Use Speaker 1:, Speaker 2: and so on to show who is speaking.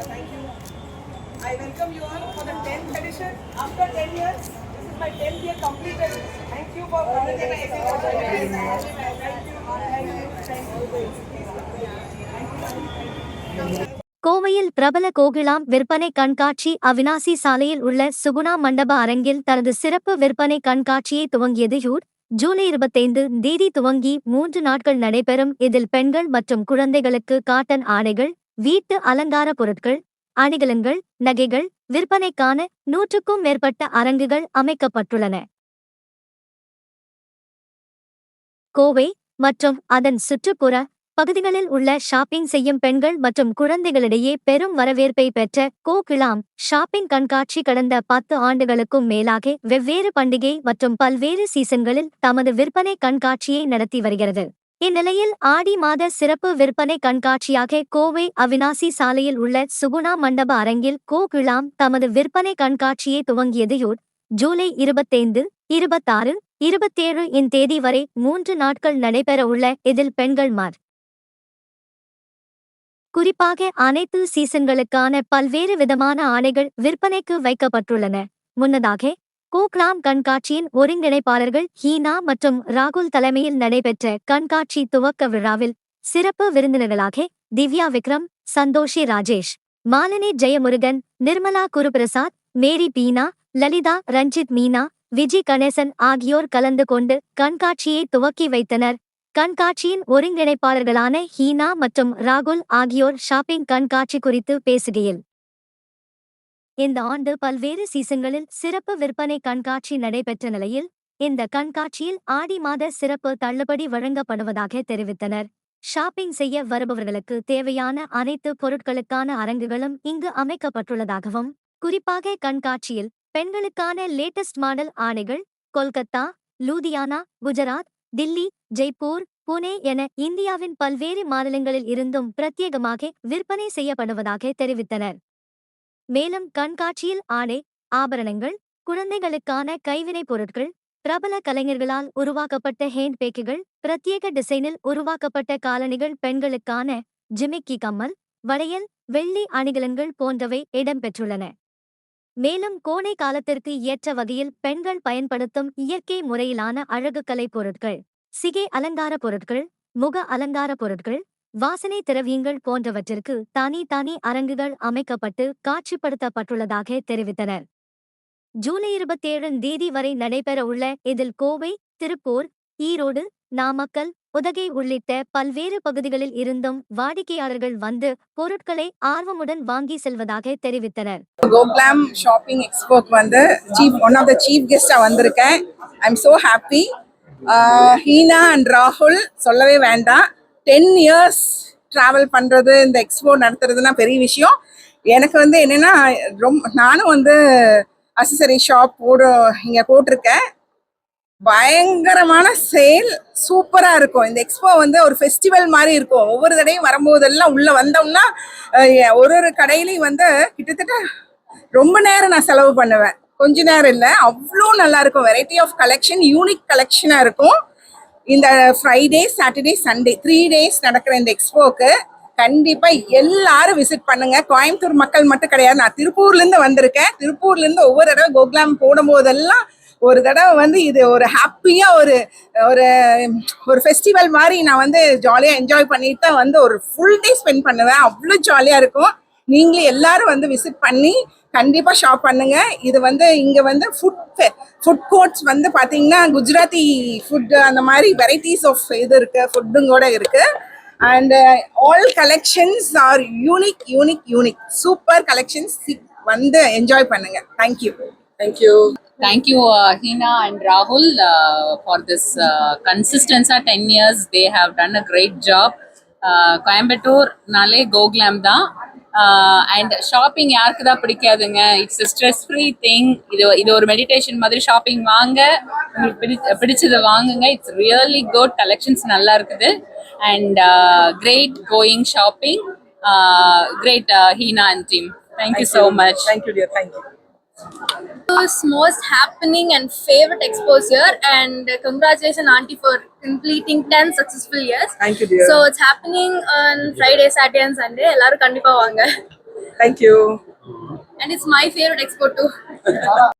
Speaker 1: Thank you. I welcome you all for the 10th edition. After 10 years, this is my 10th year completed. Thank you for coming and Thank you. Thank you. Thank you.
Speaker 2: கோவையில் பிரபல கோகிலாம் விற்பனை கண்காட்சி அவினாசி சாலையில் உள்ள சுகுணா மண்டப அரங்கில் தனது சிறப்பு விற்பனை கண்காட்சியை துவங்கியது யூர் ஜூலை இருபத்தைந்து தேதி துவங்கி மூன்று நாட்கள் நடைபெறும் இதில் பெண்கள் மற்றும் குழந்தைகளுக்கு காட்டன் ஆடைகள் வீட்டு அலங்கார பொருட்கள் அணிகலன்கள் நகைகள் விற்பனைக்கான நூற்றுக்கும் மேற்பட்ட அரங்குகள் அமைக்கப்பட்டுள்ளன. கோவை மற்றும் அதன் சுற்றுப்புற பகுதிகளில் உள்ள ஷாப்பிங் செய்யும் பெண்கள் மற்றும் குழந்தைகளிடையே பெரும் வரவேற்பை பெற்ற கோகிலாம் ஷாப்பிங் கண்காட்சி கடந்த பத்து ஆண்டுகளுக்கும் மேலாக வெவ்வேறு பண்டிகை மற்றும் பல்வேறு சீசன்களில் தமது விற்பனை கண்காட்சியை நடத்தி வருகிறது. இந்நிலையில் ஆடி மாத சிறப்பு விற்பனை கண்காட்சியாக கோவை அவினாசி சாலையில் உள்ள சுகுணா மண்டப அரங்கில் கோகுலாம் தமது விற்பனை கண்காட்சியை துவங்கியதையோர் ஜூலை இருபத்தைந்து இருபத்தாறு இருபத்தேழு இன் தேதி வரை மூன்று நாட்கள் நடைபெறவுள்ள இதில் பெண்கள் மார். குறிப்பாக அனைத்து சீசன்களுக்கான பல்வேறு விதமான ஆடைகள் விற்பனைக்கு வைக்கப்பட்டுள்ளன. முன்னதாக கோக்லாம் கண்காட்சியின் ஒருங்கிணைப்பாளர்கள் ஹீனா மற்றும் ராகுல் தலைமையில் நடைபெற்ற கண்காட்சி துவக்க விழாவில் சிறப்பு விருந்தினர்களாக திவ்யா விக்ரம் சந்தோஷி ராஜேஷ் மாலினி ஜெயமுருகன் நிர்மலா குருபிரசாத் மேரி பீனா லலிதா ரஞ்சித் மீனா விஜி கணேசன் ஆகியோர் கலந்து கொண்டு கண்காட்சியை துவக்கி வைத்தனர். கண்காட்சியின் ஒருங்கிணைப்பாளர்களான ஹீனா மற்றும் ராகுல் ஆகியோர் ஷாப்பிங் கண்காட்சி குறித்து பேசுகையில் இந்த ஆண்டு பல்வேறு சீசன்களில் சிறப்பு விற்பனை கண்காட்சி நடைபெற்ற நிலையில் இந்த கண்காட்சியில் ஆடி மாத சிறப்பு தள்ளுபடி வழங்கப்படுவதாக தெரிவித்தனர். ஷாப்பிங் செய்ய வருபவர்களுக்கு தேவையான அனைத்து பொருட்களுக்கான அரங்குகளும் இங்கு அமைக்கப்பட்டுள்ளதாகவும் குறிப்பாக கண்காட்சியில் பெண்களுக்கான லேட்டஸ்ட் மாடல் ஆடைகள் கொல்கத்தா லூதியானா குஜராத் தில்லி ஜெய்ப்பூர் புனே என இந்தியாவின் பல்வேறு மாநிலங்களில் இருந்தும் பிரத்யேகமாக விற்பனை செய்யப்படுவதாக தெரிவித்தனர். மேலும் கண்காட்சியில் ஆடை ஆபரணங்கள் குழந்தைகளுக்கான கைவினைப் பொருட்கள் பிரபல கலைஞர்களால் உருவாக்கப்பட்ட ஹேண்ட் பேக்குகள் பிரத்யேக டிசைனில் உருவாக்கப்பட்ட காலணிகள் பெண்களுக்கான ஜிமிக்கி கம்மல் வளையல் வெள்ளி அணிகலன்கள் போன்றவை இடம்பெற்றுள்ளன. மேலும் கோடை காலத்திற்கு ஏற்ற வகையில் பெண்கள் பயன்படுத்தும் இயற்கை முறையிலான அழகுக்கலை பொருட்கள் சிகை அலங்கார பொருட்கள் முக அலங்கார பொருட்கள் வாசனை திரவியங்கள் போன்றவற்றிற்கு தனி தனி அரங்குகள் அமைக்கப்பட்டு காட்சிப்படுத்தப்பட்டுள்ளதாக தெரிவித்தனர். ஜூலை இருபத்தேழு தேதி வரை நடைபெற உள்ள இதில் கோவை திருப்பூர் ஈரோடு நாமக்கல் உதகை உள்ளிட்ட பல்வேறு பகுதிகளில் இருந்தும் வாடிக்கையாளர்கள் வந்து பொருட்களை ஆர்வமுடன் வாங்கி செல்வதாக தெரிவித்தனர்.
Speaker 3: கோக்லாம் ஷாப்பிங் எக்ஸ்போக்கு வந்து chief one of the chief கெஸ்டாக வந்திருக்கேன். I am so happy Heena and ராகுல் சொல்லவே வேண்டாம். டென் இயர்ஸ் ட்ராவல் பண்ணுறது இந்த எக்ஸ்போ நடத்துறதுனா பெரிய விஷயம். எனக்கு வந்து என்னென்னா ரொம்ப நானும் வந்து அசசரி ஷாப் போடு இங்கே போட்டிருக்கேன். பயங்கரமான சேல் சூப்பராக இருக்கும். இந்த எக்ஸ்போ வந்து ஒரு ஃபெஸ்டிவல் மாதிரி இருக்கும். ஒவ்வொரு தடையும் வரும்போதெல்லாம் உள்ளே வந்தோம்னா ஒரு ஒரு கடையிலையும் வந்து கிட்டத்தட்ட ரொம்ப நேரம் நான் செலவு பண்ணுவேன். கொஞ்ச நேரம் இல்லை. அவ்வளோ நல்லா இருக்கும். வெரைட்டி ஆஃப் கலெக்ஷன் யூனிக் கலெக்ஷனாக இருக்கும். இந்த Friday Saturday Sunday three days நடக்கிற இந்த எக்ஸ்போக்கு கண்டிப்பாக எல்லாரும் விசிட் பண்ணுங்க. கோயம்புத்தூர் மக்கள் மட்டும் கிடையாது. நான் திருப்பூர்லேருந்து வந்திருக்கேன். திருப்பூர்லேருந்து ஒவ்வொரு தடவை கோகுலாம் போடும்போதெல்லாம் ஒரு தடவை வந்து இது ஒரு ஹாப்பியாக ஒரு ஒரு ஒரு ஃபெஸ்டிவல் மாதிரி நான் வந்து ஜாலியாக என்ஜாய் பண்ணிட்டு தான் வந்து ஒரு ஃபுல் டே ஸ்பெண்ட் பண்ணுவேன். அவ்வளோ ஜாலியாக இருக்கும். நீங்களும் எல்லாரும் வந்து விசிட் பண்ணி கண்டிப்பா ஷாப் பண்ணுங்க. இது வந்து இங்க வந்து ஃபுட் ஃபுட் கோர்ட்ஸ் வந்து பாத்தீங்கன்னா குஜராத்தி ஃபுட் அந்த மாதிரி வெரைட்டிஸ் ஆஃப் இது இருக்கு ஃபுட்டும் கூட இருக்கு. And all collections are unique unique unique super collections வந்து என்ஜாய் பண்ணுங்க. Thank you thank you
Speaker 4: Thank you, uh, Hina and Rahul, uh, for this uh, consistency. 10 years, they have done a great job. Uh, Coimbatore நாலே கோகுலாம் தான். And shopping யாருக்கு தான் பிடிக்காதுங்க? It's stress free thing இது இது ஒரு meditation மாதிரி shopping வாங்க. உங்களுக்கு பிடி பிடிச்சதை வாங்குங்க. இட்ஸ் ரியலி குட் கலெக்ஷன்ஸ் நல்லா இருக்குது. And great going shopping great Heena and team thank you so much
Speaker 3: thank you dear thank you
Speaker 5: most happening and favorite expos here and congratulations auntie for completing 10 successful years
Speaker 3: thank you dear
Speaker 5: so it's happening on friday saturday and sunday எல்லாரும் கண்டிப்பா வாங்க
Speaker 6: thank you
Speaker 5: and it's my favorite expo too